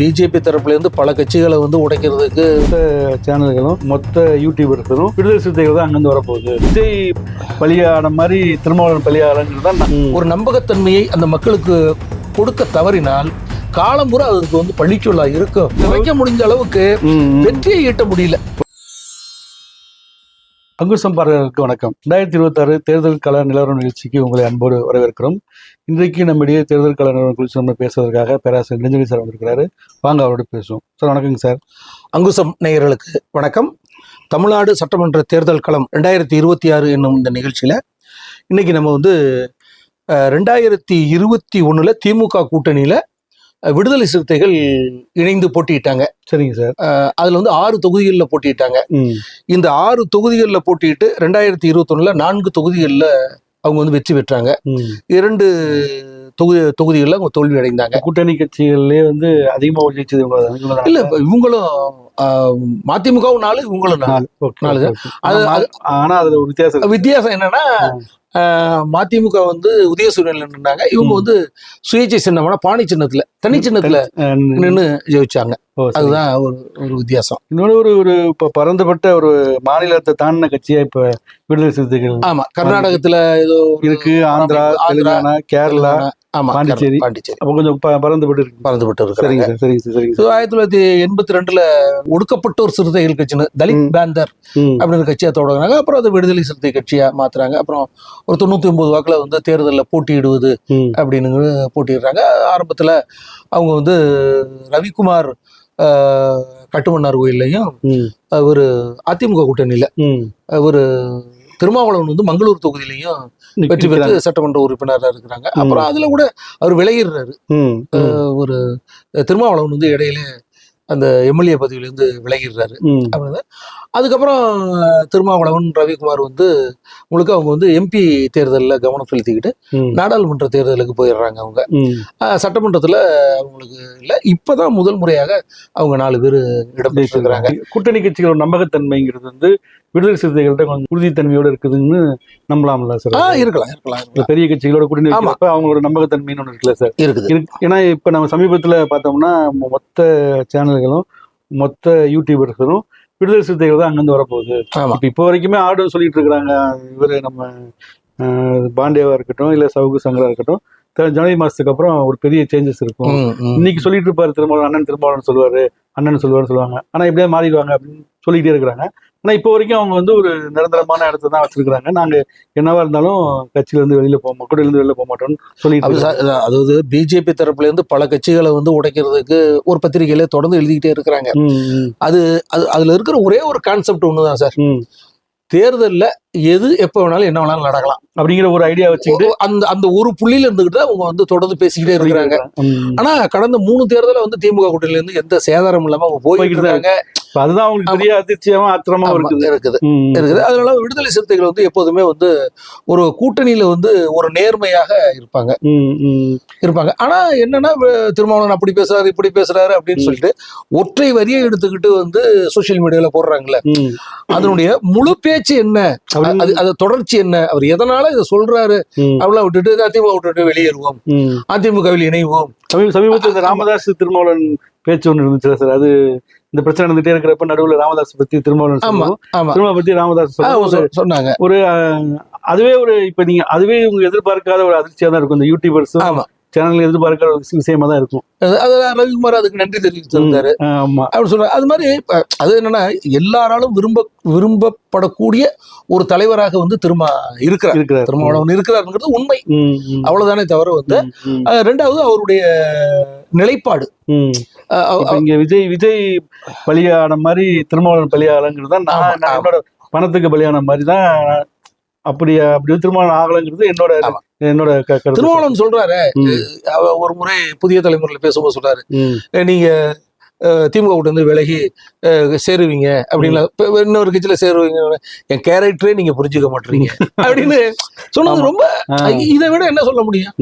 BJP தரப்புல இருந்து பல கட்சிகளை வந்து உடைக்கிறதுக்கு சேனல்களும் மொத்த யூடியூபர்களும் விடுதலை சிறுத்தைகள் தான் அங்கிருந்து வரப்போகுது. விஜய் பலியான மாதிரி திருமாவளவன் பலியாளங்கிறது தான் ஒரு நம்பகத்தன்மையை அந்த மக்களுக்கு கொடுக்க தவறினால் காலம்புற அதுக்கு வந்து பழிச்சொல்லா இருக்கும். குறைக்க முடிஞ்ச அளவுக்கு வெற்றியை ஈட்ட முடியல. அங்குசம் பார்வையாளருக்கு வணக்கம். ரெண்டாயிரத்தி இருபத்தாறு தேர்தல் கல நிலவரம் நிகழ்ச்சிக்கு உங்களை அன்போடு வரவேற்கிறோம். இன்றைக்கு நம்முடைய தேர்தல் கல நிலவரம் குறித்து நம்ம பேசுவதற்காக பேராசிரியர் நெஞ்சலி சார் வந்திருக்கிறாரு. வாங்க அவரோட பேசுவோம். சார் வணக்கங்க சார். அங்குசம் நேயர்களுக்கு வணக்கம். தமிழ்நாடு சட்டமன்ற தேர்தல் களம் ரெண்டாயிரத்தி இருபத்தி ஆறு என்னும் இந்த நிகழ்ச்சியில் இன்னைக்கு நம்ம வந்து ரெண்டாயிரத்தி இருபத்தி ஒன்றில் திமுக கூட்டணியில் விடுதலை சிறுத்தைகள் இணைந்து போட்டியிட்டாங்க. சரிங்க சார். அதுல வந்து ஆறு தொகுதிகளில் போட்டியிட்டாங்க. இந்த ஆறு தொகுதிகளில் போட்டியிட்டு ரெண்டாயிரத்தி இருபத்தொன்னுல நான்கு தொகுதிகளில் அவங்க வந்து வெற்றி பெற்றாங்க. இரண்டு தொகுதி தொகுதிகளில் அவங்க தோல்வி அடைந்தாங்க. கூட்டணி கட்சிகள்லயே வந்து அதிகமா ஜெயிச்சது. இல்ல இவங்களும் மதிமுகவும் நாலு இவங்களும் நாலு. நாலு. அது- ஆனா, ஆனா அதுல ஒரு வித்தியாசம். வித்தியாசம் என்னன்னா மதிமுக வந்து உதயசூரியன்ல நின்னாங்க இவங்க. வந்து சுயேட்சை சின்னமான பாணி சின்னத்துல தனி சின்னத்துல நின்று ஜெயிச்சாங்க. அதுதான் ஒரு ஒரு வித்தியாசம். இன்னொரு ஒரு ஒரு இப்ப பறந்துபட்ட ஒரு மாநிலத்தை தாண்டின கட்சியா இப்ப விடுதலை சிறுத்தைகள் ஆமா கர்நாடகத்துல ஏதோ இருக்கு ஆந்திரா தெலுங்கானா கேரளா ஆமா பாண்டிச்சேரி. பாண்டிச்சேரி. அப்ப கொஞ்சம் பறந்துபட்டு இருக்கு. பறந்துபட்டு சரிங்க இருக்கிறாங்க சார் சரிங்க சார் சரிங்க ஆயிரத்தி தொள்ளாயிரத்தி எண்பத்தி ரெண்டுல ஒடுக்கப்பட்டோர் சிறுத்தைகள் கட்சின்னு தலித். பேந்தர் அப்படின்னு கட்சியா தொடங்கினாங்க. அப்புறம் அதை விடுதலை சிறுத்தை கட்சியா மாத்துறாங்க. அப்புறம் ஒரு தொண்ணூத்தி ஒன்பது வாக்குல வந்து தேர்தலில் போட்டியிடுவது அப்படின்னு போட்டிடுறாங்க ஆரம்பத்துல அவங்க வந்து ரவிக்குமார் கட்டுமன்னார் கோயில்லையும் அவர் அதிமுக கூட்டணியில. அவர் திருமாவளவன் வந்து மங்களூர் தொகுதியிலையும் வெற்றி பெற்று சட்டமன்ற உறுப்பினராக இருக்கிறாங்க. அப்புறம் அதுல கூட அவர் ம், ஒரு திருமாவளவன் வந்து இடையில அந்த எம்எல்ஏ பதவியிலேருந்து விலகிடுறாரு. ம், அப்படிதான் அதுக்கப்புறம் திருமாவளவன் ரவிக்குமார் வந்து முழுக்க அவங்க வந்து எம்பி தேர்தலில் கவனம் செலுத்திக்கிட்டு நாடாளுமன்ற தேர்தலுக்கு போயிடுறாங்க அவங்க. சட்டமன்றத்துல அவங்களுக்கு இல்லை இப்பதான் முதல் முறையாக அவங்க நாலு பேர் இடம் பெற்றிருக்கிறாங்க. கூட்டணி கட்சிகளோட நம்பகத்தன்மைங்கிறது வந்து விடுதலை சிறுத்தைகள்ட்ட கொஞ்சம் உறுதித்தன்மையோட இருக்குதுன்னு நம்பலாம்ல சார். இருக்கலாம் இருக்கலாம் பெரிய கட்சிகளோட கூட்டணி அவங்களோட நம்பகத்தன்மைன்னு ஒண்ணு இருக்குல்ல சார். இருக்குது. இருக்கு ஏன்னா இப்ப நம்ம சமீபத்துல பார்த்தோம்னா மொத்த சேனல்களும் மொத்த யூடியூபர்களும் விடுதலை சிறுத்தைகள் தான் அங்கிருந்து வரப்போகுது. இப்ப இப்போ வரைக்குமே ஆர்டர் சொல்லிட்டு இருக்கிறாங்க. இவரு நம்ம அஹ், பாண்டியாவா இருக்கட்டும் இல்ல சவுகு சங்கரா இருக்கட்டும். ஜனவரி மாசத்துக்கு அப்புறம் ஒரு பெரிய சேஞ்சஸ் இருக்கும். இன்னைக்கு சொல்லிட்டு இருப்பாரு திருமாவளவன் அண்ணன் திருமாவளவன் சொல்லுவாரு அண்ணன் சொல்லுவாருன்னு சொல்லுவாங்க. ஆனா இப்படியே மாறிடுவாங்க அப்படின்னு சொல்லிட்டே இருக்கிறாங்க. ஆனா இப்போ வரைக்கும் அவங்க வந்து ஒரு நிரந்தரமான இடத்த தான் வச்சிருக்காங்க நாங்க என்னவா இருந்தாலும் கட்சியில இருந்து வெளியில போக கூடையில இருந்து வெளியில போக மாட்டோம்னு சொல்லிட்டு அதாவது பிஜேபி தரப்புல இருந்து பல கட்சிகளை வந்து உடைக்கிறதுக்கு ஒரு பத்திரிகையில தொடர்ந்து எழுதிக்கிட்டே இருக்கிறாங்க. அது அது அதுல இருக்கிற ஒரே ஒரு கான்செப்ட் ஒண்ணுதான் சார். ம். தேர்தல்ல எது எப்ப வேணாலும் என்ன வேணாலும் நடக்கலாம். அப்படிங்கிற ஒரு ஐடியா வச்சுக்கிட்டு அந்த அந்த ஒரு புள்ளியில இருந்துகிட்டு தான் அவங்க வந்து தொடர்ந்து பேசிக்கிட்டே இருக்கிறாங்க. ஆனா கடந்த மூணு தேர்தல வந்து திமுக கூட்டணியில இருந்து எந்த சேதாரம் இல்லாம அவங்க போய்கிட்டு தான் இருக்காங்க அதுதான் அவங்களுக்கு பெரிய அதிர்ச்சியாவும் ஆத்திரமா இருக்குது. இருக்குது. இருக்குது. அதனால விடுதலை சிறுத்தைகள் வந்து எப்போதுமே வந்து ஒரு கூட்டணியில வந்து ஒரு நேர்மையாக இருப்பாங்க. இருப்பாங்க. ஆனா என்னன்னா திருமாவளவன் அப்படி பேசுறாரு இப்படி பேசுறாரு அப்படின்னு. சொல்லிட்டு ஒற்றை வரியை எடுத்துக்கிட்டு வந்து சோஷியல் மீடியால போடுறாங்கல்ல. அதனுடைய முழு பேச்சு என்ன? அது அது தொடர்ச்சி என்ன? அவர் எதனால இதை சொல்றாரு? ம், அவளை விட்டுட்டு அதிமுக விட்டுட்டு வெளியேறுவோம். அதிமுகவில் இணைவோம். சமீப சமீபத்தில் ராமதாஸ் திருமாவளவன் பேச்சு ஒன்று இருந்துச்சுல சார். அது இந்த பிரச்சனை நடந்துட்டே இருக்கிறப்ப நடுவுல ராமதாஸ் பத்தி திருமாவளவன் திரும்ப பத்தி ராமதாஸ் சொன்னாங்க. ஒரு அதுவே ஒரு இப்ப நீங்க அதுவே உங்க எதிர்பார்க்காத ஒரு அதிர்ச்சியா தான் இருக்கும். இந்த யூடியூபர்ஸும் ஆமா. சேனல் எதிர்பார்க்காத ஒரு விஷயமா தான் இருக்கும். அது ரவிக்குமார் அதுக்கு நன்றி தெரிவித்திருந்தாரு ஆஹ் ஆமா. அப்படி சொல்றாரு அது மாதிரி அது என்னன்னா எல்லாராலும் விரும்ப விரும்பப்படக்கூடிய ஒரு தலைவராக வந்து திரும்ப இருக்கிறார். இருக்கிறார். திருமாவளவன் இருக்கிறாருங்கிறது உண்மை. அவ்வளவுதானே தவிர வந்து ரெண்டாவது அவருடைய நிலைப்பாடு. இங்க விஜய் விஜய் பலியான மாதிரி திருமாவளவன் பலியாளங்கிறது தான் நான். என்னோட பணத்துக்கு பலியான மாதிரி தான் அப்படி அப்படி திருமணம் ஆகலைங்கிறது என்னோட. என்னோட. திருமாவளவன் சொல்றாரு ஒரு முறை புதிய தலைமுறையில பேசும்போது சொல்றாரு ம், "அஹ், நீங்க திமுக கூட்ட வந்து விலகி சேருவீங்க அப்படின்லாம் இப்ப இன்னொரு கட்சியில சேருவீங்க என் கேரக்டரே நீங்க புரிஞ்சுக்க மாட்டீங்க அப்படின்னு சொன்னது. ரொம்ப. இதை விட என்ன சொல்ல முடியும்.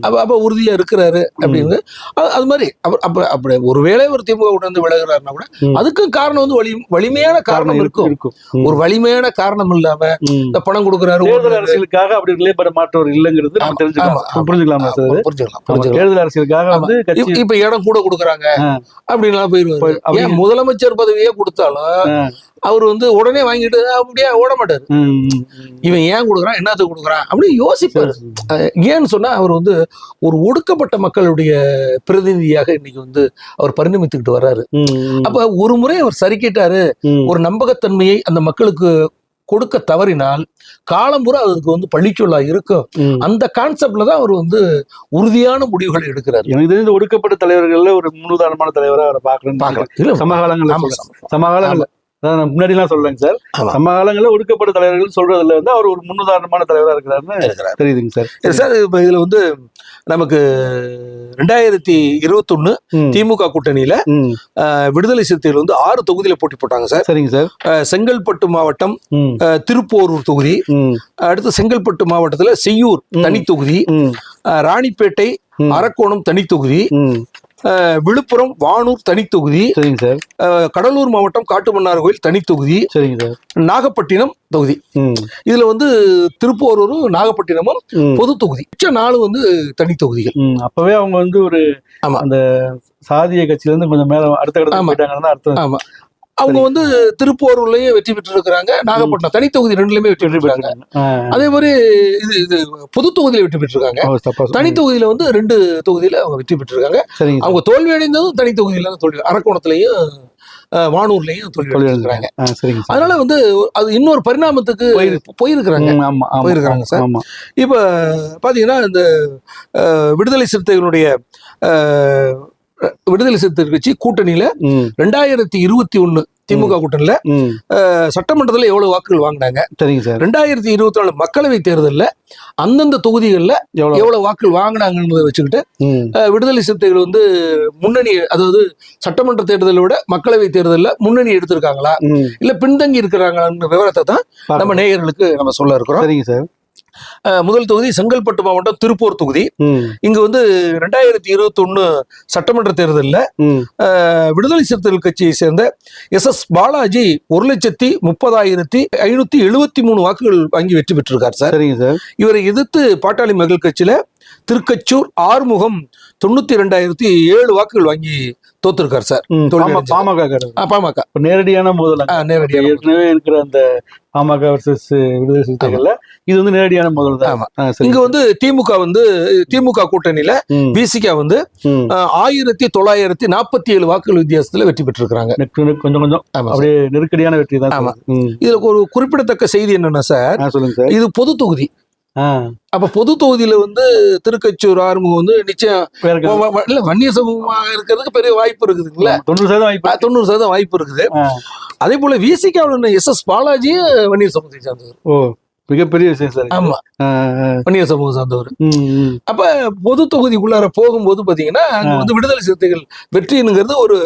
அப்ப அப்ப உறுதியா இருக்கிறாரு அப்படின்னு அது- மாதிரி அப்ப அப்ப அப்படி ஒருவேளை ஒரு திமுக கூட்ட வந்து விலகுறாருன்னா கூட. அதுக்கும் காரணம் வந்து வலி வலிமையான காரணம் இருக்கும். ஒரு வலிமையான காரணம் இல்லாம. இந்த பணம் கொடுக்குறாரு தேர்தல். அரசியலுக்காக அப்படி ரிலேபட மாற்றவர் இல்லைங்கிறது நம்ம தெரிஞ்சுக்கலாம். புரிஞ்சுக்கலாமா? புரிஞ்சுக்கலாம் தேர்தல் அரசியலுக்காக. வந்து இப்ப- இடம் கூட கொடுக்குறாங்க. அப்படின்லாம் போயிருவாரு ஏன் முதலமைச்சர் பதவியே கொடுத்தாலும். அவர் வந்து உடனே வாங்கிட்டு அப்படியே ஓட மாட்டாரு. இவன் ஏன் கொடுக்குறான் என்னத்துக்கு கொடுக்குறான் அப்படின்னு யோசிப்பாரு சரி, சரி. ஏன்னு சொன்னா அவர் வந்து ஒரு ஒடுக்கப்பட்ட மக்களுடைய பிரதிநிதியாக இன்னைக்கு வந்து அவர் பரிணமித்துக்கிட்டு வர்றாரு அப்ப ஒரு முறை அவர் சரிக்கிட்டாரு ம். ஒரு நம்பகத்தன்மையை அந்த மக்களுக்கு கொடுக்க தவறினால் காலம்புற அதுக்கு வந்து பள்ளிச்சொல்லா இருக்கும். அந்த கான்செப்ட்ல தான் அவர் வந்து உறுதியான முடிவுகளை எடுக்கிறார். எனக்கு தெரிஞ்ச ஒடுக்கப்பட்ட தலைவர்கள்ல ஒரு முன்னுதாரணமான தலைவரா அவரை பாக்குறேன்னு பார்க்கலாம். இல்ல சமகாலங்கள்ல ஆமா, சொல்றேன். சமகாலங்கள்ல அதான் நான் முன்னாடி எல்லாம் சொல்றேங்க சார். ஆமா. சமகாலங்கள்ல ஒடுக்கப்பட்ட தலைவர்கள் சொல்றதுல வந்து அவர் ஒரு முன்னுதாரணமான தலைவரா இருக்கிறாருன்னு இருக்கிறார். தெரியுதுங்க சார். சார் இப்ப இதுல வந்து நமக்கு ரெண்டாயிரத்தி இருபத்தொன்னு திமுக கூட்டணியில விடுதலை சிறுத்தைகள் வந்து ஆறு தொகுதியில போட்டி போட்டாங்க சார். சரிங்க சார். செங்கல்பட்டு மாவட்டம் திருப்போரூர் தொகுதி அடுத்து செங்கல்பட்டு மாவட்டத்துல செய்யூர். தனி தொகுதி ராணிப்பேட்டை. அரக்கோணம் தனி தொகுதி விழுப்புரம் வானூர் தனி தொகுதி. சரிங்க சார். கடலூர் மாவட்டம் காட்டுமன்னார் கோயில் தனி தொகுதி. சரிங்க சார். நாகப்பட்டினம் தொகுதி. இதுல வந்து திருப்போரூரும் நாகப்பட்டினமும் பொது தொகுதி. மிச்ச நாலு வந்து தனி தொகுதிகள். ம். அப்பவே அவங்க வந்து ஒரு ஆமா. அந்த சாதிய கட்சியில இருந்து கொஞ்சம் மேல அடுத்த கடத்துக்கு ஆமா. போயிட்டாங்கன்னு அர்த்தம். ஆமா. அவங்க வந்து திருப்போரூர்லயும் வெற்றி பெற்று இருக்கிறாங்க நாகப்பட்டினம் தனி தொகுதி ரெண்டுலயுமே வெற்றி பெற்றிருக்காங்க. அதே மாதிரி இது இது பொது தொகுதியில வெற்றி பெற்றிருக்காங்க. தனி தொகுதியில வந்து ரெண்டு தொகுதியில அவங்க வெற்றி பெற்றிருக்காங்க சரிங்க சார். அவங்க தோல்வி அடைந்ததும் தனி தொகுதியில தான் தோல்வி அரக்கோணத்திலையும் வானூர்லயும் தோல்வி சரிங்க சார். அதனால வந்து அது இன்னொரு பரிணாமத்துக்கு போயிருக்கு. போயிருக்கிறாங்க போயிருக்காங்க சார். இப்ப பாத்தீங்கன்னா இந்த விடுதலை சிறுத்தைகளுடைய விடுதலை சிறுத்தைகள் கட்சி கூட்டணியில ரெண்டாயிரத்தி இருபத்தி ஒண்ணு திமுக கூட்டணியில சட்டமன்றத்துல எவ்வளவு வாக்குகள் வாங்கினாங்க? சரிங்க சார். ரெண்டாயிரத்தி இருபத்தி நாலு மக்களவை தேர்தல்ல அந்தந்த தொகுதிகளில் எவ்வளவு? வாக்குகள் வாங்கினாங்கன்றதை வச்சுக்கிட்டு விடுதலை சிறுத்தைகள் வந்து முன்னணி அதாவது சட்டமன்ற தேர்தலை விட மக்களவை தேர்தல்ல முன்னணி எடுத்திருக்காங்களா. இல்ல பின்தங்கி இருக்கிறாங்களான்ற விவரத்தை தான் நம்ம. நேயர்களுக்கு நம்ம சொல்ல இருக்கிறோம். சரிங்க சார். முதல் தொகுதி செங்கல்பட்டு மாவட்டம் திருப்பூர் தொகுதி. இங்க வந்து ரெண்டாயிரத்தி இருபத்தி ஒண்ணு சட்டமன்ற தேர்தலில். விடுதலை சிறுத்தைகள் கட்சியை சேர்ந்த எஸ் எஸ் பாலாஜி ஒரு லட்சத்தி முப்பதாயிரத்தி ஐநூத்தி எழுபத்தி மூணு வாக்குகள் வாங்கி வெற்றி பெற்றிருக்கார் சார். சரிங்க சார். இவரை எதிர்த்து பாட்டாளி மக்கள் கட்சியில திருக்கச்சூர் ஆறுமுகம் தொண்ணூத்தி ரெண்டாயிரத்தி ஏழு வாக்குகள் வாங்கி தோத்திருக்கார் சார். பாமக பாமக. நேரடியான மோதல் நேரடியாக ஏற்கனவே இருக்கிற அந்த பாமக வர்சஸ் விடுதலை சிறுத்தைகள்ல இது வந்து நேரடியான மோதல் தான். இங்க வந்து திமுக வந்து திமுக கூட்டணியில ம், விசிகா வந்து ஆயிரத்தி தொள்ளாயிரத்தி நாற்பத்தி ஏழு வாக்குகள் வித்தியாசத்துல வெற்றி நெக்கு- கொஞ்சம் கொஞ்சம். அப்படியே நெருக்கடியான வெற்றி தான். இதுல ஒரு குறிப்பிடத்தக்க செய்தி என்னன்னா சார் சொல்லுங்க சார். இது பொது தொகுதி. அப்ப பொது தொகுதியில வந்து திருக்கச்சூர் ஆறுமுகம் வந்து நிச்சயம் இல்ல வன்னிய சமூகமாக இருக்கிறதுக்கு பெரிய வாய்ப்பு இருக்குதுங்களா. தொண்ணூறு சதவீதம் வாய்ப்பு தொண்ணூறு சதவீதம் வாய்ப்பு இருக்குது. அதே போல விசிகாவில் எஸ் எஸ் பாலாஜியும் வன்னியர் சமூகத்தை சார்ந்தவர். ஓ மிகப்பெரிய விஷயம் சார். ஆமா. வன்னியர் சமூகம் சார்ந்தவர். அப்ப பொது தொகுதிக்குள்ளார போகும்போது பாத்தீங்கன்னா அங்க வந்து விடுதலை சிறுத்தைகள் வெற்றிங்கிறது ஒரு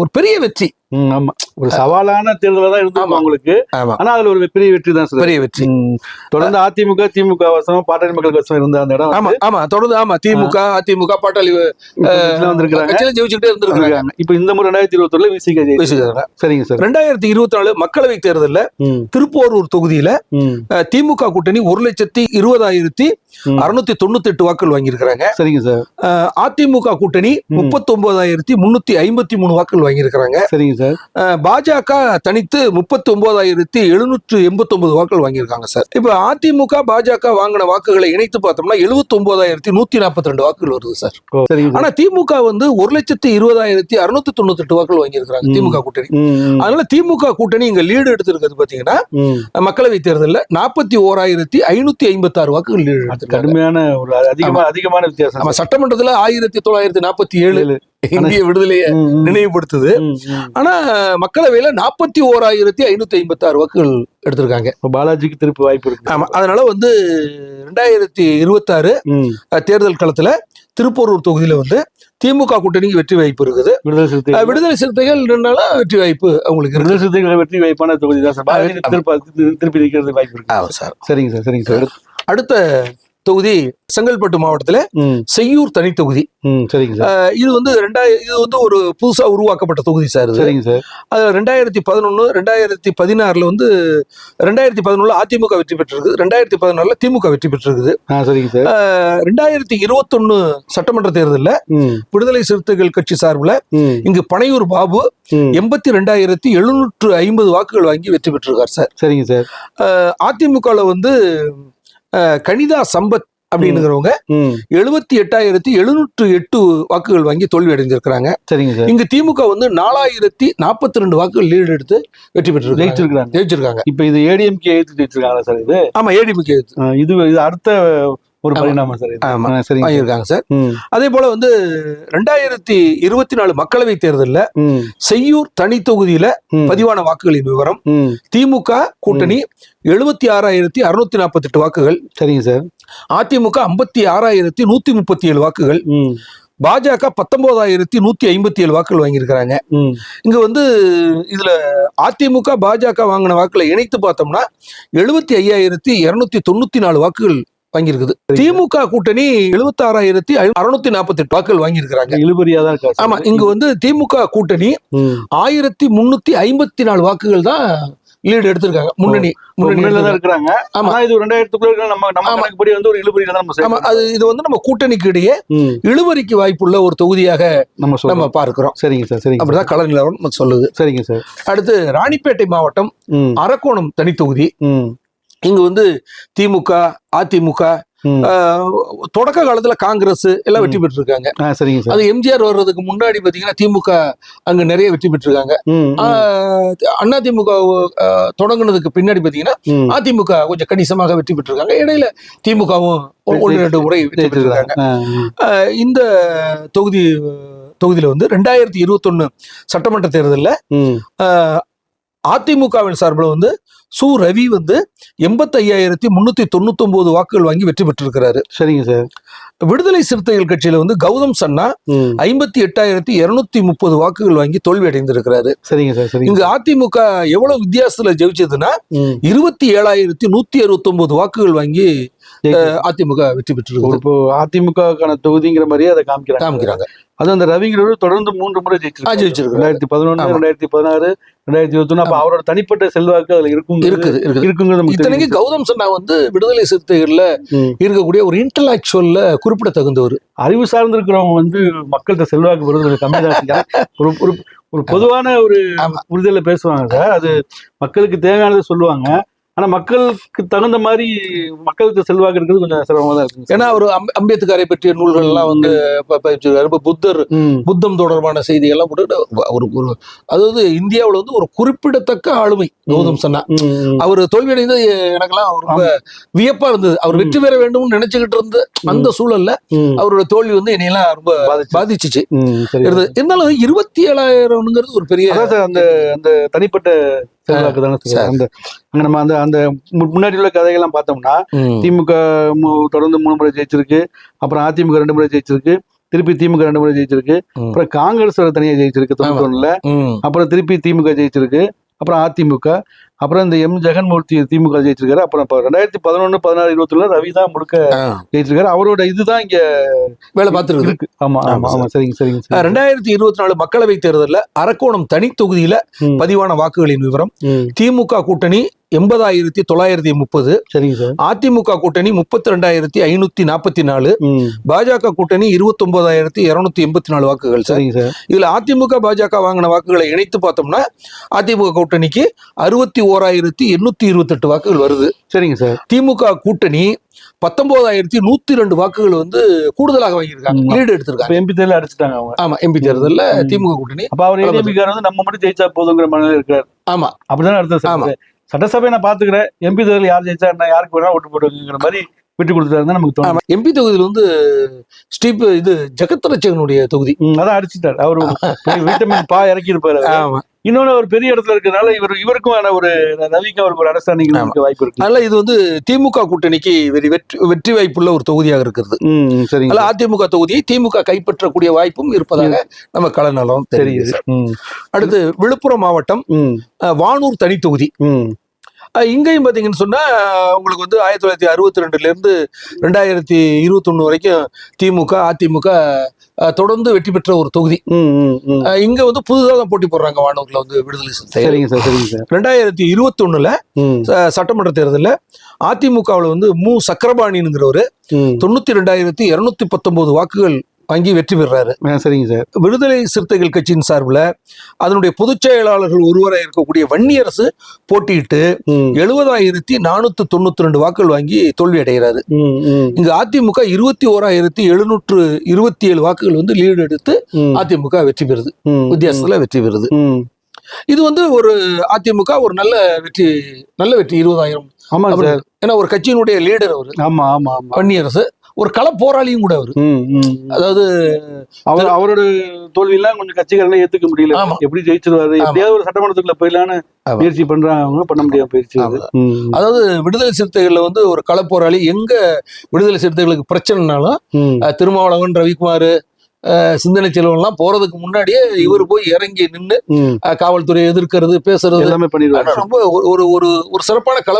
ஒரு பெரிய வெற்றி. ஆமா. ஒரு சவாலான தேர்தலா தான். உங்களுக்கு. ஆமா. ஆனா அதுல ஒரு பெரிய வெற்றி தான் சார். பெரிய வெற்றி. தொடர்ந்து அதிமுக திமுக வசம் பாட்டாளி மக்கள் வசம் இருந்த அந்த இடம் ஆமா ஆமா. தொடர்ந்து ஆமா. திமுக அதிமுக பாட்டாளி வந்து வந்திருக்கிறாங்க. கட்சியில ஜெயிச்சுக்கிட்டே இருந்திருக்காங்க இப்ப இந்த முறை ரெண்டாயிரத்தி இருபத்தி ஒண்ணுல விசிக. சரிங்க சார். ரெண்டாயிரத்தி இருபத்தி நாலு மக்களவை தேர்தல்ல திருப்போரூர் தொகுதியில திமுக கூட்டணி ஒரு லட்சத்தி இருபதாயிரத்தி. அறுநூத்தி தொண்ணூத்தி எட்டு வாக்குகள் வாங்கியிருக்கிறாங்க. சரிங்க சார். அதிமுக கூட்டணி. முப்பத்தி ஒன்பதாயிரத்தி முன்னூத்தி ஐம்பத்தி மூணு வாக்குகள் வாங்கியிருக்கிறாங்க. சரிங்க சார். அஹ், பாஜக தனித்து முப்பத்தி ஒன்பதாயிரத்தி எழுநூற்று எண்பத்தி ஒன்பது வாக்குகள் வாங்கியிருக்காங்க சார் இப்ப அதிமுக பாஜக வாங்கின வாக்குகளை இணைத்து பார்த்தோம்னா எழுபத்தி ஒன்பதாயிரத்தி நூத்தி நாற்பத்தி ரெண்டு வாக்குகள் வருது சார் சார் ஆனா திமுக வந்து ஒரு லட்சத்தி இருபதாயிரத்தி அறுநூத்தி தொண்ணூத்தி எட்டு வாக்குகள் வாங்கியிருக்காங்க. திமுக கூட்டணி அதனால திமுக கூட்டணி இங்க லீடு எடுத்திருக்கிறது பாத்தீங்கன்னா. மக்களவை தேர்தல்ல நாற்பத்தி ஓராயிரத்தி ஐநூத்தி ஐம்பத்தி ஆறு வாக்குகள் அது எடுத்திருக்காங்க. கடுமையான ஒரு அதிகமா அதிகமான வித்தியாசம் சட்டமன்றத்துல ஆயிரத்தி தொள்ளாயிரத்தி நாற்பத்தி ஏழு. இந்திய விடுதலையை நினைவுபடுத்துது. ஆனா மக்களவையில நாற்பத்தி ஓராயிரத்தி ஐநூத்தி ஐம்பத்தி ஆறு வாக்குகள் எடுத்திருக்காங்க. பாலாஜிக்கு திருப்பி வாய்ப்பு இருக்கு. ஆமா அதனால வந்து ரெண்டாயிரத்தி இருபத்தாறு தேர்தல் களத்துல திருப்போரூர் தொகுதியில வந்து திமுக கூட்டணிக்கு வெற்றி வாய்ப்பு இருக்குது. விடுதலை சிறுத்தைகள். வெற்றி வாய்ப்பு அவங்களுக்கு விடுதலை சிறுத்தைகள் வெற்றி வாய்ப்பான தொகுதி தான் சார். திருப்பி திருப்பி நிற்கிறது வாய்ப்பு இருக்கு. சார். சரிங்க சார் சரிங்க சார். அடுத்த தொகுதி செங்கல்பட்டு மாவட்டத்துல செய்யூர் தனி தொகுதி இது வந்து ரெண்டாயிரம் இது வந்து ஒரு புதுசா உருவாக்கப்பட்ட தொகுதி சார் சரிங்க சார். அது ரெண்டாயிரத்தி பதினொன்று ரெண்டாயிரத்தி பதினாறுல வந்து ரெண்டாயிரத்தி பதினொன்றுல அதிமுக வெற்றி பெற்றிருக்கு. ரெண்டாயிரத்தி பதினாறுல திமுக வெற்றி பெற்றிருக்குது. சரிங்க சார். ரெண்டாயிரத்தி இருபத்தொன்னு சட்டமன்ற தேர்தலில் விடுதலை சிறுத்தைகள் கட்சி சார்பில் இங்கு பனையூர் பாபு எண்பத்தி ரெண்டாயிரத்தி எழுநூற்று ஐம்பது வாக்குகள் வாங்கி வெற்றி பெற்றிருக்கார் சார். சரிங்க சார். அதிமுகவில் வந்து கனிதா சம்பத் அப்படின்னுங்கிறவங்க எழுபத்தி எட்டாயிரத்தி எழுநூற்று எட்டு வாக்குகள் வாங்கி தோல்வி அடைஞ்சிருக்கிறாங்க. சரிங்க சார். இங்க திமுக வந்து நாலாயிரத்தி நாற்பத்தி ரெண்டு வாக்குகள் லீடு எடுத்து வெற்றி பெற்றிருக்காங்க ஜெயிச்சிருக்காங்க ஜெயிச்சிருக்காங்க. இப்ப இது ஏடிஎம்கே எதிர்த்து ஜெயிச்சிருக்காங்களா சார் இது? ஆமா ஏடிமிகே ஆ, இது இது அடுத்த ஒரு. பரிணாமம் சார் இது. ஆமா. ஆ, சரிங்க சார். வாங்கியிருக்காங்க சார். அதே போல வந்து ரெண்டாயிரத்தி இருபத்தி நாலு மக்களவை தேர்தலில் செய்யூர் தனி தொகுதியில பதிவான வாக்குகளின் விவரம் திமுக கூட்டணி எழுபத்தி ஆறாயிரத்தி அறுநூத்தி நாற்பத்தி எட்டு வாக்குகள் சரிங்க சார். அதிமுக ஐம்பத்தி ஆறாயிரத்தி நூத்தி முப்பத்தி ஏழு வாக்குகள் பாஜக பத்தொன்பதாயிரத்தி நூத்தி ஐம்பத்தி ஏழு வாக்குகள் வாங்கியிருக்கிறாங்க. இங்க வந்து இதுல அதிமுக பாஜக வாங்கின வாக்குகளை இணைத்து பார்த்தோம்னா எழுபத்தி ஐயாயிரத்தி இருநூத்தி தொண்ணூத்தி நாலு வாக்குகள் வாங்கியிருக்குது திமுக கூட்டணி எழுபத்தி ஆறாயிரத்தி அறுநூத்தி நாற்பத்தி எட்டு வாக்குகள் வாங்கியிருக்கிறாங்க இழுபறியா தான்? ஆமா இங்க வந்து திமுக கூட்டணி. ஆயிரத்தி முன்னூத்தி ஐம்பத்தி நாலு வாக்குகள் தான் லீடு எடுத்திருக்காங்க முன்னணி இப்ப முன்னணி முன்னிலையில தான். இருக்கிறாங்க ஆமா. ஆனா இது ரெண்டாயிரத்துக்குள்ள நம்ம நம்ம. கணக்குப்படி வந்து ஒரு இழுபறியில தான் நம்ம. அது இது வந்து நம்ம கூட்டணிக்கு இடையே இழுவரிக்கு வாய்ப்புள்ள ஒரு தொகுதியாக நம்ம நம்ம பார்க்கிறோம் சரிங்க சார் சரிங்க சார். அப்படிதான் கள நிலவரம் சொல்லுது சரிங்க சார் அடுத்து ராணிப்பேட்டை மாவட்டம் அரக்கோணம் தனி தொகுதி இங்க வந்து திமுக அதிமுக தொடக்க காலத்துல காங்கிரஸ் எல்லாம் வெற்றி சரிங்க சார். அது எம்ஜிஆர் வர்றதுக்கு முன்னாடி பாத்தீங்கன்னா திமுக அங்க நிறைய வெற்றி பெற்றிருக்காங்க. அதிமுக ஆஹ், தொடங்குனதுக்கு பின்னாடி பாத்தீங்கன்னா. அதிமுக கொஞ்சம் கணிசமாக வெற்றி பெற்றிருக்காங்க. இடையில திமுகவும் ஒன்று ரெண்டு முறை வெற்றி பெற்றிருக்காங்க. இந்த தொகுதி தொகுதியில வந்து ரெண்டாயிரத்தி இருபத்தொன்னு சட்டமன்ற தேர்தலில். அதிமுகவின் சார்பில் வந்து சு ரவி வந்து எண்பத்தையாயிரத்தி முன்னூத்தி தொண்ணூத்தொன்பது வாக்குகள் வாங்கி வெற்றி பெற்றிருக்கிறாரு சரிங்க சார் விடுதலை சிறுத்தைகள் கட்சியில வந்து கௌதம் சன்னா. ஐம்பத்தி எட்டாயிரத்தி இருநூத்தி முப்பது வாக்குகள் வாங்கி தோல்வி அடைந்திருக்கிறாரு சரிங்க சார் இங்கு அதிமுக எவ்வளவு வித்தியாசத்துல ஜெயிச்சதுன்னா. இருபத்தி ஏழாயிரத்தி நூத்தி அறுபத்தி ஒன்பது வாக்குகள் வாங்கி அதிமுக வெற்றி பெற்றிருக்கு இப்போ அதிமுகக்கான தொகுதிங்கிற மாதிரியே அதை காமிக்கிறாங்க காமிக்கிறாங்க அது அந்த ரவிங்கிறவர் தொடர்ந்து மூன்று முறை ஆ, ஜெயிச்சிருக்காரு ஜெயிச்சிருக்காரு. ரெண்டாயிரத்தி பதினொன்னு ஆமா. ரெண்டாயிரத்தி பதினாறு ரெண்டாயிரத்தி இருபத்தி அப்ப அவரோட தனிப்பட்ட செல்வாக்கு அதுல இருக்கும் இருக்குது இருக்குங்கிறது இத்தனைக்கு. கௌதம் சன்னா வந்து விடுதலை சிறுத்தைகள்ல. இருக்கக்கூடிய ஒரு இன்டலாக்சுவல்ல குறிப்பிடத்தகுந்தவர் அறிவு சார்ந்து இருக்கிறவங்க வந்து மக்கள்கிட்ட செல்வாக்கு கொஞ்சம் கம்மி தான் ஒரு ஒரு பொதுவான ஒரு ஆமா. புரிதல பேசுவாங்க சார் அது மக்களுக்கு தேவையானதை சொல்லுவாங்க ஆனா மக்களுக்கு தகுந்த மாதிரி மக்களுக்கு செல்வாக்கு இருக்கிறது கொஞ்சம் சிரமமா தான் இருக்கு ஏன்னா அவர் அம்ப- அம்பேத்கரை பற்றிய நூல்கள் எல்லாம் வந்து பயிற்சிருக்காரு இப்ப புத்தர் புத்தம் தொடர்பான செய்திகள்லாம் போட்டு ஒரு ஒரு அதாவது இந்தியாவுல வந்து ஒரு குறிப்பிடத்தக்க ஆளுமை கௌதம் சன்னா. அவர் தோல்வியடைந்தது எனக்கெல்லாம் ரொம்ப வியப்பா இருந்தது. அவர் வெற்றி பெற வேண்டும்னு நினைச்சுக்கிட்டு இருந்த அந்த சூழல்ல அவரோட தோல்வி வந்து என்னையெல்லாம் ரொம்ப பாதிச்சு. பாதிச்சுச்சு. இருந்தாலும் இருபத்தி ஏழாயிரம்ங்கிறது ஒரு பெரிய அந்த அந்த தனிப்பட்ட தானே சரி. அந்த அங்க நம்ம அந்த அந்த முன்னாடி உள்ள கதைகள்லாம் பார்த்தோம்னா. திமுக தொடர்ந்து மூணு முறை ஜெயிச்சிருக்கு அப்புறம் அதிமுக ரெண்டு முறை ஜெயிச்சிருக்கு திருப்பி திமுக ரெண்டு முறை ஜெயிச்சிருக்கு. அப்புறம் காங்கிரஸ் ஒரு தனியா ஜெயிச்சிருக்கு தொண்ணூத்தி ஒண்ணுல ம். அப்புறம் திருப்பி திமுக ஜெயிச்சிருக்கு அப்புறம் அதிமுக அப்புறம் இந்த எம் ஜெகன்மூர்த்தி திமுக ஜெயிச்சிருக்காரு. அப்புறம் இப்போ ரெண்டாயிரத்தி பதினொன்னு பதினாறு இருபத்தி ரவி தான் முழுக்க ஜெயிச்சிருக்காரு. அவரோட இதுதான் இங்க வேலை பார்த்துருக்கு இருக்கு. ஆமா ஆமா ஆமா ஆமா. சரிங்க சரிங்க. ரெண்டாயிரத்தி இருபத்தி நாலு மக்களவை தேர்தல்ல அரக்கோணம் தனி தொகுதியில பதிவான வாக்குகளின் விவரம். திமுக கூட்டணி எண்பதாயிரத்தி தொள்ளாயிரத்தி முப்பது. சரிங்க சார். அதிமுக கூட்டணி முப்பத்தி ரெண்டாயிரத்தி ஐநூத்தி நாற்பத்தி நாலு. பாஜக கூட்டணி இருபத்தி ஒன்பதாயிரத்தி இருநூத்தி எண்பத்தி நாலு வாக்குகள் சார். சரிங்க சார். இதுல அதிமுக பாஜக வாங்கின வாக்குகளை இணைத்து பார்த்தோம்னா அதிமுக கூட்டணிக்கு அறுபத்தி ஓராயிரத்தி எண்ணூத்தி இருபத்தெட்டு வாக்குகள் வருது. சரிங்க சார். திமுக கூட்டணி பத்தொன்பதாயிரத்தி நூத்தி ரெண்டு வாக்குகள் வந்து கூடுதலாக வாங்கியிருக்காங்க. லீடு எடுத்திருக்காங்க. எம்பி தேர்தல் அடிச்சிட்டாங்க அவங்க. ஆமா எம்பி தேர்தல்ல. திமுக கூட்டணி. அப்ப அவர் வந்து நம்ம மட்டும் ஜெயிச்சா போதுங்கிற மனநிலை இருக்கிறார் ஆமா. அப்படிதானே. சார் சட்டசபை. நான் பாத்துக்கிறேன் எம்பி தேர்தல் யார் ஜெயிச்சா யாருக்கு வேணா ஓட்டு போடுங்கிற மாதிரி விட்டு கொடுத்துட்டாரு தான் நமக்கு தோணும் எம்பி தொகுதியில் வந்து ஸ்டீப் இது ஜெகத் ரட்சகனுடைய தொகுதி அதான் அடிச்சுட்டாரு. அவரு விட்டமின் பா இறக்கி இருப்பாரு ஆமா. இன்னொன்னு ஒரு பெரிய இடத்துல இருக்கறனால இவர் இவருக்கும் ஆன ஒரு ரவிக்கு அவருக்கு ஒரு அண்டர்ஸ்டாண்டிங் வாய்ப்பு இருக்கு. அதனால இது வந்து திமுக கூட்டணிக்கு வெறி வெற்றி வெற்றி வாய்ப்புள்ள ஒரு தொகுதியாக இருக்கிறது. சரிங்க. அதனால அதிமுக தொகுதியை திமுக கைப்பற்றக்கூடிய வாய்ப்பும் இருப்பதாக நம்ம களநலம் தெரியுது அடுத்து விழுப்புரம் மாவட்டம் வானூர் தனி தொகுதி. இங்கேயும் பாத்தீங்கன்னு சொன்னா அஹ், உங்களுக்கு வந்து ஆயிரத்தி தொள்ளாயிரத்தி அறுபத்தி ரெண்டுல இருந்து ரெண்டாயிரத்தி இருபத்தொன்னு வரைக்கும் திமுக அதிமுக தொடர்ந்து வெற்றி பெற்ற ஒரு தொகுதி. இங்க வந்து புதுதாக தான் போட்டி போடுறாங்க வானூர்ல வந்து விடுதலை சரிங்க சார் சரிங்க சார். ரெண்டாயிரத்தி இருபத்தொன்னுல சட்டமன்ற தேர்தலில் அதிமுகவில் வந்து மு. சக்கரபாணிங்கிறவர் தொண்ணூத்தி ரெண்டாயிரத்தி இருநூத்தி பத்தொன்பது வாக்குகள் வாங்கி வெற்றி பெறாரு சரிங்க சார். விடுதலை சிறுத்தைகள் கட்சியின் சார்பில் அதனுடைய பொதுச் செயலாளர்கள் ஒருவராக இருக்கக்கூடிய வன்னியரசு போட்டியிட்டு எழுபதாயிரத்தி நானூத்தி தொண்ணூத்தி ரெண்டு வாக்குகள் வாங்கி தோல்வி அடைகிறாரு. இங்க அதிமுக இருபத்தி ஓராயிரத்தி எழுநூற்று இருபத்தி ஏழு வாக்குகள் வந்து லீடு எடுத்து அதிமுக வெற்றி பெறுது. வித்தியாசத்துல வெற்றி பெறுது. இது வந்து ஒரு அதிமுக ஒரு நல்ல வெற்றி நல்ல வெற்றி இருபதாயிரம் சார். ஏன்னா ஒரு கட்சியினுடைய லீடர் அவரு. ஆமா ஆமா ஆமா. வன்னியரசு. ஒரு கள போராளியும் கூட அவரு அதாவது அவர் அவரோட தோல்வி எல்லாம் கொஞ்சம் கட்சிக்காரங்களே ஏத்துக்க முடியல. எப்படி ஜெயிச்சிருவாரு எப்படியாவது ஒரு சட்டமன்றத்துக்குள்ள போயிடலான்னு ஆமா. முயற்சி பண்றாங்க பண்ண முடியாம. ம். அதாவது விடுதலை சிறுத்தைகள்ல வந்து ஒரு கள போராளி எங்க விடுதலை சிறுத்தைகளுக்கு பிரச்சனைனாலும் திருமாவளவன் ரவிக்குமார் சிந்தனை செல்வன்லாம் போறதுக்கு முன்னாடியே இவர் போய் இறங்கி நின்று. காவல்துறையை எதிர்க்கிறது பேசுறது எல்லாமே பண்ணிடுவாரு ஆனா ரொம்ப ஒரு ஒரு ஒரு ஒரு சிறப்பான கள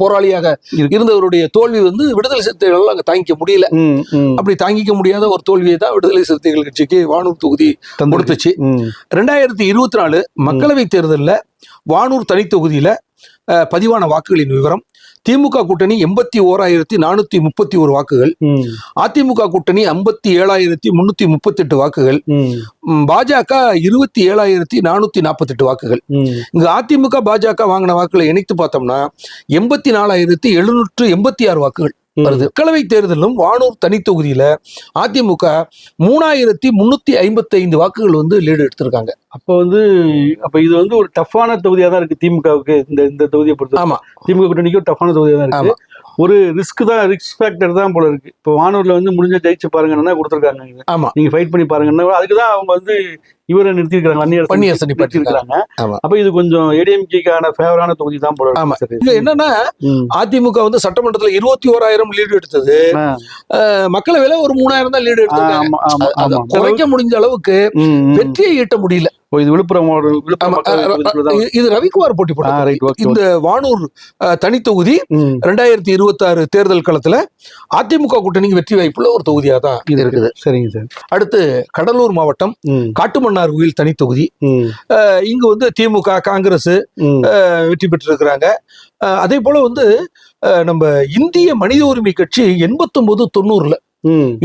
போராளியாக. இருந்தவருடைய தோல்வி வந்து விடுதலை சிறுத்தைகள் அங்க தாங்கிக்க முடியல. அப்படி தாங்கிக்க முடியாத ஒரு தோல்வியை தான் விடுதலை சிறுத்தைகள் கட்சிக்கு வானூர் தொகுதி. கொடுத்துச்சு. ரெண்டாயிரத்தி இருபத்தி நாலு மக்களவைத் தேர்தலில் வானூர் தனி தொகுதியில அஹ், பதிவான வாக்குகளின் விவரம் திமுக கூட்டணி எண்பத்தி ஓராயிரத்தி நானூத்தி முப்பத்தி ஒரு வாக்குகள். அதிமுக கூட்டணி ஐம்பத்தி ஏழாயிரத்தி முன்னூத்தி முப்பத்தெட்டு வாக்குகள் ம். ம், பாஜக இருபத்தி ஏழாயிரத்தி நானூத்தி நாற்பத்தெட்டு வாக்குகள் ம். இங்க அதிமுக பாஜக வாங்கின வாக்குகளை இணைத்து பார்த்தோம்னா எண்பத்தி நாலாயிரத்தி எழுநூற்று எண்பத்தி ஆறு வாக்குகள் வருது. மக்களவை தேர்தலும் வானூர் தனி தொகுதியில அதிமுக மூணாயிரத்தி முன்னூத்தி ஐம்பத்தி ஐந்து வாக்குகள் வந்து லீடு எடுத்திருக்காங்க. அப்ப வந்து அப்ப இது வந்து ஒரு டஃப்பான தொகுதியா தான் இருக்கு திமுகவுக்கு இந்த இந்த தொகுதியை பொறுத்த ஆமா. திமுக கூட்டணிக்கு ஒரு டஃப்பான தொகுதியா தான் இருக்கு. ஒரு ரிஸ்க் தான் ரிஸ்க் ஃபேக்டர் தான் போல இருக்கு. இப்போ வானூர்ல வந்து முடிஞ்ச ஜெயிச்சு பாருங்கன்னா கொடுத்துருக்காங்க. ஆமா. நீங்க ஃபைட் பண்ணி பாருங்கன்னா அதுக்கு தான் அவங்க வந்து இவரை நிறுத்திருக்காங்க நிறுத்தியிருக்காங்க. நிறுத்திருக்காங்க ஆமா. அப்ப இது கொஞ்சம் ஏடிஎம்கேக்கான ஃபேவரான தொகுதி தான் போல ஆமா. என்னன்னா. அதிமுக வந்து சட்டமன்றத்துல இருபத்தி ஓராயிரம் லீடு எடுத்தது மக்களவையில ஒரு மூணாயிரம் தான் லீடு ஆமா. குறைக்க முடிஞ்ச அளவுக்கு. வெற்றியை ஈட்ட முடியல இது விழுப்புரம் இது- ரவிக்குமார் போட்டி ஆ, போட்ட ரைட், ஓகே, இந்த வானூர் அஹ், தனி தொகுதி ம். ரெண்டாயிரத்தி இருபத்தி ஆறு தேர்தல் களத்துல அதிமுக கூட்டணிக்கு வெற்றி வாய்ப்புள்ள ஒரு தொகுதியா தான் இது இருக்குது சரிங்க சார் அடுத்து கடலூர் மாவட்டம் ம், கோயில் தனி தொகுதி இங்க வந்து திமுக காங்கிரஸ். வெற்றி அஹ், அதே போல வந்து நம்ம இந்திய மனித உரிமை கட்சி எண்பத்தொன்பது தொண்ணூறுல.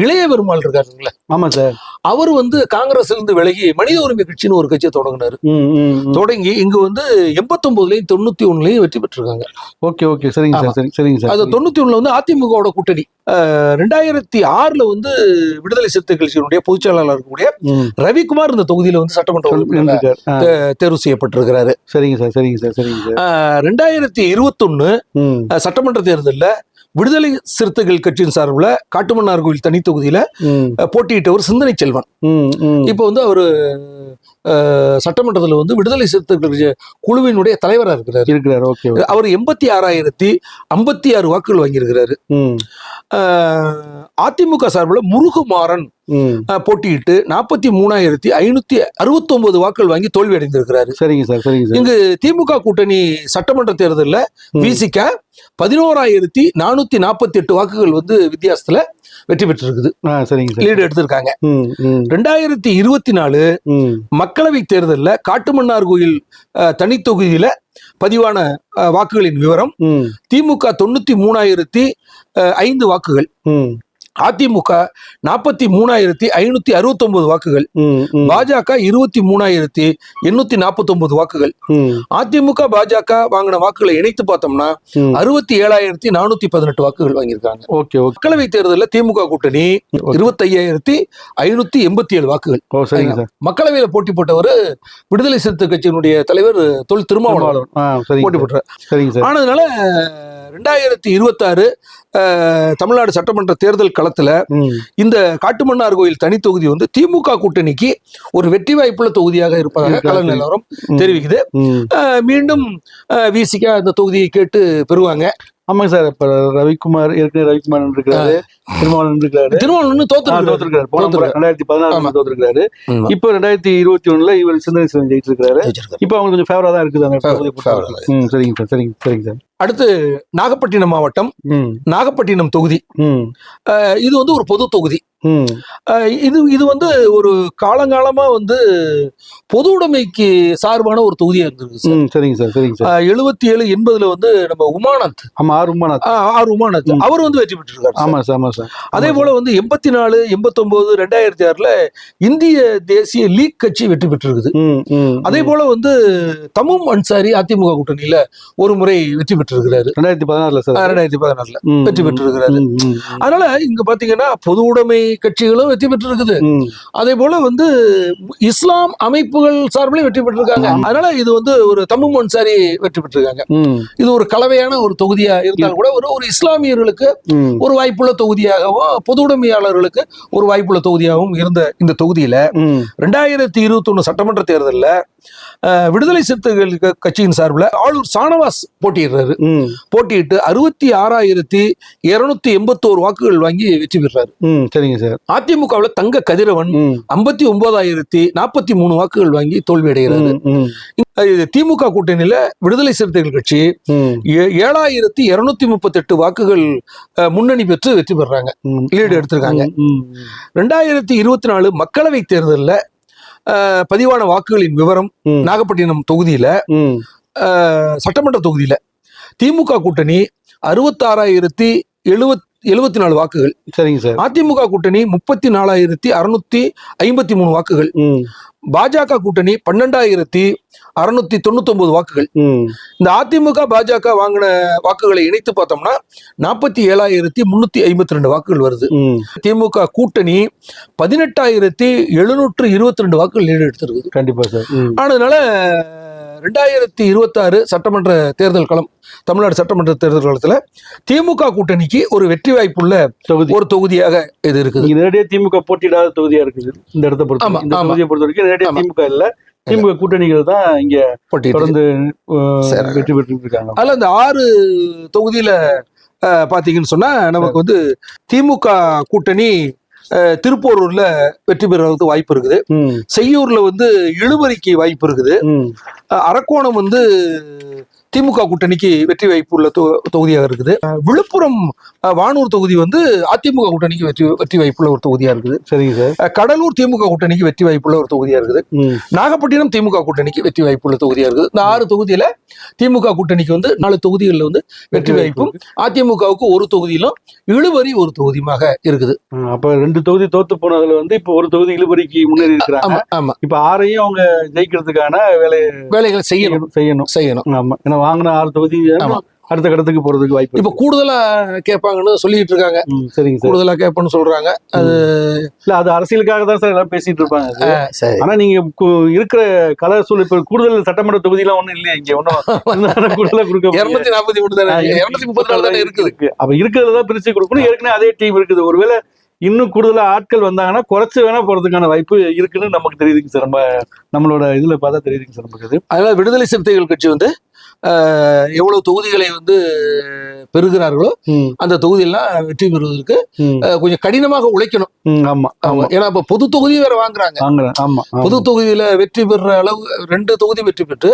இளைய பெருமாள் இருக்காருங்கள. ஆமா சார். அவர் வந்து காங்கிரஸ்ல இருந்து விலகி மனித உரிமை கட்சின்னு ஒரு கட்சியை தொடங்கினாரு. தொடங்கி இங்க வந்து எண்பத்தொன்பதுலயும் தொண்ணூத்தி ஒண்ணுலயும் வெற்றி பெற்றிருக்காங்க. Okay okay. சரிங்க. சார் சரி சரிங்க சார். அது தொண்ணூத்தி ஒண்ணுல வந்து அதிமுகவோட கூட்டணி. ரெண்டாயிரத்தி ஆறுல வந்து விடுதலை சிறுத்தை கட்சியினுடைய பொதுச் செயலாளர் இருக்கக்கூடிய. ரவிக்குமார் இந்த தொகுதியில வந்து சட்டமன்ற தேர்வு செய்யப்பட்டிருக்கிறாரு. சரிங்க சார் சரிங்க சார் சரிங்க சார். ரெண்டாயிரத்தி இருபத்தொன்னு சட்டமன்ற தேர்தலில் விடுதலை சிறுத்தைகள் கட்சியின் சார்பில் காட்டுமன்னார் கோவில் தனி தொகுதியில போட்டியிட்டவர் சிந்தனை செல்வன். இப்போ வந்து அவர் சட்டமன்றத்தில் வந்து விடுதலை சிறுத்தைகள் குழுவினுடைய தலைவராக இருக்கிறார். இருக்கிறார் ஓகே. அவர் எண்பத்தி ஆறாயிரத்தி ஐம்பத்தி ஆறு வாக்குகள் வாங்கியிருக்கிறாரு. அதிமுக சார்பில் முருகுமாறன் போட்டியிட்டு நாற்பத்தி மூணாயிரத்தி ஐநூத்தி அறுபத்தொன்பது வாக்குகள் வாங்கி தோல்வி அடைந்திருக்கிறாரு. சரிங்க சார் சரிங்க சார். இங்கு திமுக கூட்டணி சட்டமன்ற தேர்தலில். விசிக பதினோராயிரத்தி நானூத்தி நாற்பத்தி எட்டு வாக்குகள் வந்து வித்தியாசத்துல வெற்றி பெற்றிருக்குது. சரிங்க சார். லீடு எடுத்திருக்காங்க. ரெண்டாயிரத்தி இருபத்தி நாலு. மக்களவை தேர்தலில் காட்டுமன்னார் கோயில் அஹ், தனி தொகுதியில பதிவான வாக்குகளின் விவரம். திமுக தொண்ணூத்தி மூணாயிரத்தி ஐந்து வாக்குகள். அதிமுக நாற்பத்தி மூணாயிரத்தி ஐநூத்தி அறுபத்தொன்பது வாக்குகள். ம், ம், பாஜக இருபத்தி மூணாயிரத்தி எண்ணூத்தி நாற்பத்தொன்பது வாக்குகள். ம், அதிமுக பாஜக வாங்கின வாக்குகளை இணைத்து பார்த்தோம்னா. அறுபத்தி ஏழாயிரத்தி நானூத்தி பதினெட்டு வாக்குகள் வாங்கியிருக்காங்க. ஓகே மக்களவை தேர்தலில் திமுக கூட்டணி இருபத்தையாயிரத்தி ஐநூத்தி எண்பத்தி ஏழு வாக்குகள். மக்களவையில போட்டி போட்டவர் விடுதலை சிறுத்தை கட்சியினுடைய தலைவர் தொல் திருமாவளவன். போட்டி. போட்டார் ஆனதுனால ரெண்டாயிரத்தி இருபத்தாறு தமிழ்நாடு சட்டமன்ற தேர்தல் களத்துல. இந்த காட்டுமன்னார் கோயில் தனி தொகுதி வந்து திமுக கூட்டணிக்கு ஒரு வெற்றி வாய்ப்புள்ள தொகுதியாக இருப்பதாக கள நிலவரம். தெரிவிக்குது மீண்டும் விசிகா அந்த தொகுதியை கேட்டு பெறுவாங்க ஆமாங்க சார் இப்ப ரவிக்குமார் ஏற்கனவே ரவிக்குமார் இருக்கிறாரு திருமாவளவன் இருக்கிறாரு ஆ, தோத்துருக்காரு. ரெண்டாயிரத்தி பதினாறு. தோத்துருக்காரு. இப்போ ரெண்டாயிரத்தி இருபத்தி ஒண்ணுல இவர் சிந்தனை சிவன் ஜெயிச்சிருக்காரு. இப்போ அவங்க கொஞ்சம் ஃபேவரா தான் இருக்குது அந்த சரிங்க சார் சரிங்க சரிங்க சார் அடுத்து நாகப்பட்டினம் மாவட்டம் நாகப்பட்டினம் தொகுதி. இது வந்து ஒரு பொது தொகுதி. இது இது வந்து ஒரு காலங்காலமா வந்து பொது உடைமைக்கு சார்பான ஒரு தொகுதியா இருந்திருக்கு சார். சரிங்க சார் சரிங்க சார். எழுபத்தி ஏழு எண்பதுல வந்து நம்ம உமானந்த். ஆமா ஆறு உமாநாத் ஆஹ், ஆர் உமானந்த். அவர் வந்து வெற்றி பெற்றிருக்காரு சார். ஆமா சார் ஆமா சார். அதே போல வந்து எண்பத்தி நாலு எண்பத்தொன்பது ரெண்டாயிரத்தி ஆறுல இந்திய தேசிய லீக் கட்சி வெற்றி பெற்றிருக்குது. அதே போல வந்து தமும் அன்சாரி அதிமுக கூட்டணியில ஒரு முறை வெற்றி பெற்றிருக்கிறாரு. ரெண்டாயிரத்தி பதினாறுல சார். ரெண்டாயிரத்தி பதினாறுல வெற்றி பெற்றிருக்கிறாரு. அதனால இங்க பாத்தீங்கன்னா பொது உடைமை கட்சிகளும் வெற்றி பெற்றிருக்குது. அதே போல வந்து இஸ்லாம் அமைப்புகள் சார்பிலையும் வெற்றி பெற்றிருக்காங்க. அதனால இது வந்து ஒரு தமும் அன்சாரி வெற்றி பெற்றிருக்காங்க. இது ஒரு கலவையான ஒரு தொகுதியா இருந்தாலும் கூட ஒரு ஒரு இஸ்லாமியர்களுக்கு ஒரு வாய்ப்புள்ள தொகுதியாகவும் பொது உடைமையாளர்களுக்கு ஒரு வாய்ப்புள்ள தொகுதியாகவும் இருந்த இந்த தொகுதியில ரெண்டாயிரத்தி இருபத்தி சட்டமன்ற தேர்தலில் விடுதலை சிறுத்தைகள் கட்சியின் சார்பில் ஆளூர் சானவாஸ் போட்டியிடுறாரு. போட்டியிட்டு அறுபத்தி ஆறாயிரத்தி இருநூத்தி எண்பத்தோரு வாக்குகள் வாங்கி வெற்றி பெறாரு சரிங்க. சார். அதிமுகவில் தங்க கதிரவன் ஐம்பத்தி ஒன்பதாயிரத்தி நாற்பத்தி மூணு வாக்குகள் வாங்கி தோல்வி அடைகிறாரு. திமுக கூட்டணியில விடுதலை சிறுத்தைகள் கட்சி ஏழாயிரத்தி இருநூத்தி முப்பத்தெட்டு வாக்குகள் அஹ், முன்னணி பெற்று வெற்றி பெறாங்க. லீடு எடுத்திருக்காங்க. ரெண்டாயிரத்தி இருபத்தி நாலு மக்களவை தேர்தலில் பதிவான வாக்குகளின் விவரம் நாகப்பட்டினம் தொகுதியில சட்டமன்ற தொகுதியில திமுக கூட்டணி அறுபத்தாறாயிரத்தி எழுபத் எழுபத்தி நாலு வாக்குகள். சரிங்க சார். அதிமுக கூட்டணி முப்பத்தி நாலாயிரத்தி அறுநூத்தி ஐம்பத்தி மூணு வாக்குகள். பாஜக கூட்டணி பன்னெண்டாயிரத்தி அறுநூத்தி தொண்ணூத்தொன்பது வாக்குகள். ம், இந்த அதிமுக பாஜக வாங்கின வாக்குகளை இணைத்து பார்த்தோம்னா நாற்பத்தி ஏழாயிரத்தி முன்னூத்தி ஐம்பத்தி ரெண்டு வாக்குகள் வருது. திமுக கூட்டணி பதினெட்டாயிரத்தி எழுநூற்று இருபத்தி ரெண்டு வாக்குகள் எடுத்திருக்குது கண்டிப்பா சார். ம், அதனால ரெண்டாயிரத்தி இருபத்தாறு சட்டமன்ற தேர்தல் களம் தமிழ்நாடு சட்டமன்ற தேர்தல் திமுக கூட்டணிக்கு ஒரு வெற்றி வாய்ப்புள்ள தொகுதி. ஒரு தொகுதியாக இது இருக்குது. நீங்க நேரடியா திமுக போட்டியிடாத தொகுதியா இருக்குது. இந்த இடத்த பொறுத்த. இந்த. தொகுதியை பொறுத்த வரைக்கும் நேரடியா ஆமா. திமுக இல்ல. திமுக கூட்டணிகள் தான் இங்க தொடர்ந்து. வெற்றி பெற்று இருக்காங்க. அதுல இந்த ஆறு தொகுதியில அஹ், பாத்தீங்கன்னு சொன்னா நமக்கு வந்து திமுக கூட்டணி திருப்போரூர்ல வெற்றி பெறுவதற்கு வாய்ப்பு இருக்குது. செய்யூர்ல வந்து இழுவரிக்கு வாய்ப்பு இருக்குது. அரக்கோணம் வந்து திமுக கூட்டணிக்கு வெற்றி வாய்ப்பு உள்ள தொகுதியாக இருக்குது. விழுப்புரம் வானூர் தொகுதி வந்து அதிமுக கூட்டணிக்கு வெற்றி வெற்றி வாய்ப்புள்ள ஒரு தொகுதியா இருக்குது. சரிங்க சார். கடலூர் திமுக கூட்டணிக்கு வெற்றி வாய்ப்புள்ள ஒரு தொகுதியா இருக்குது. நாகப்பட்டினம் திமுக கூட்டணிக்கு வெற்றி வாய்ப்புள்ள தொகுதியா இருக்குது. இந்த ஆறு தொகுதியில திமுக கூட்டணிக்கு வந்து நாலு தொகுதிகளில் வந்து வெற்றி வாய்ப்பும் அதிமுகவுக்கு ஒரு தொகுதியிலும் இழுவரி ஒரு தொகுதியுமாக இருக்குது. அப்ப ரெண்டு தொகுதி தோத்து போனதுல வந்து இப்ப ஒரு தொகுதி இழுபறிக்கு முன்னேறி இருக்கிறாங்க. ஆமா இப்ப ஆறையும் அவங்க ஜெயிக்கிறதுக்கான வேலையை வேலைகளை செய்யணும் செய்யணும். செய்யணும். செய்யணும். ஆமா. ஏன்னா வாங்கின ஆறு தொகுதி. அடுத்த கடத்துக்கு போறதுக்கு வாய்ப்பு இப்ப. கூடுதலா கேட்பாங்கன்னு சொல்லிட்டு இருக்காங்க. சரிங்க சார். கூடுதலா கேட்பேன்னு சொல்றாங்க. அது இல்ல அது அரசியலுக்காக தான் சார் எல்லாம் பேசிட்டு இருப்பாங்க. ஆனா நீங்க இருக்கிற கல சூழல் இப்ப கூடுதல் சட்டமன்ற தொகுதியெல்லாம் ஒண்ணும் இல்லையா இங்க ஒண்ணும். கூடுதலா கொடுக்க. இருநூத்தி நாற்பத்தி மூணு தானே. இருநூத்தி முப்பத்தி நாலு தானே இருக்குது. இருக்கு. அப்ப இருக்கிறத தான் பிரிச்சு கொடுக்கணும். ஏற்கனவே அதே டீம் இருக்குது. ஒருவேளை இன்னும் கூடுதலா ஆட்கள் வந்தாங்கன்னா குறைச்சு வேணா போறதுக்கான வாய்ப்பு இருக்குன்னு நமக்கு தெரியுதுங்க சார். நம்ம நம்மளோட இதுல பார்த்தா தெரியுதுங்க சார் நமக்கு அதனால விடுதலை சிறுத்தைகள் கட்சி வந்து எவ்வளவு தொகுதிகளை வந்து பெறுகிறார்களோ அந்த தொகுதியெல்லாம் வெற்றி பெறுவதற்கு கொஞ்சம் கடினமாக உழைக்கணும். ஆமா ஆமா. ஏன்னா இப்ப பொது தொகுதி வேற வாங்குறாங்க. ஆமா. பொது தொகுதியில வெற்றி பெற அளவு ரெண்டு தொகுதி வெற்றி பெற்று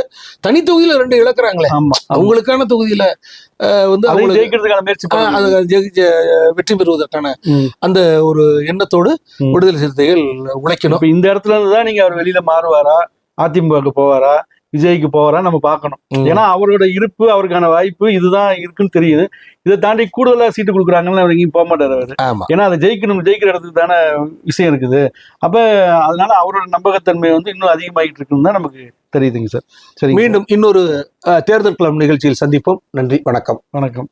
தனி தொகுதியில ரெண்டு இழக்கிறாங்களே. அவங்களுக்கான தொகுதியில வந்து வெற்றி பெறுவதற்கான. அந்த ஒரு எண்ணத்தோடு. விடுதலை சிறுத்தைகள் உழைக்கணும். இந்த இடத்துல இருந்து தான் நீங்க அவர் வெளியில மாறுவாரா? அதிமுகவுக்கு போவாரா? விஜய்க்கு போவாரா நம்ம பார்க்கணும். ஏன்னா அவரோட இருப்பு அவருக்கான வாய்ப்பு இதுதான் இருக்குன்னு தெரியுது. இதை தாண்டி கூடுதலா சீட்டு கொடுக்குறாங்கன்னு அவர் எங்கேயும் போக மாட்டாரு அவரு ஏன்னா அதை ஜெயிக்கணும் ஜெயிக்கிற இடத்துக்கு தானே விஷயம் இருக்குது. அப்ப அதனால அவரோட நம்பகத்தன்மை வந்து இன்னும் அதிகமாகிட்டு இருக்குன்னு தான் நமக்கு தெரியுதுங்க சார். சரி. மீண்டும் இன்னொரு தேர்தல் களம் நிகழ்ச்சியில் சந்திப்போம். நன்றி வணக்கம். வணக்கம்.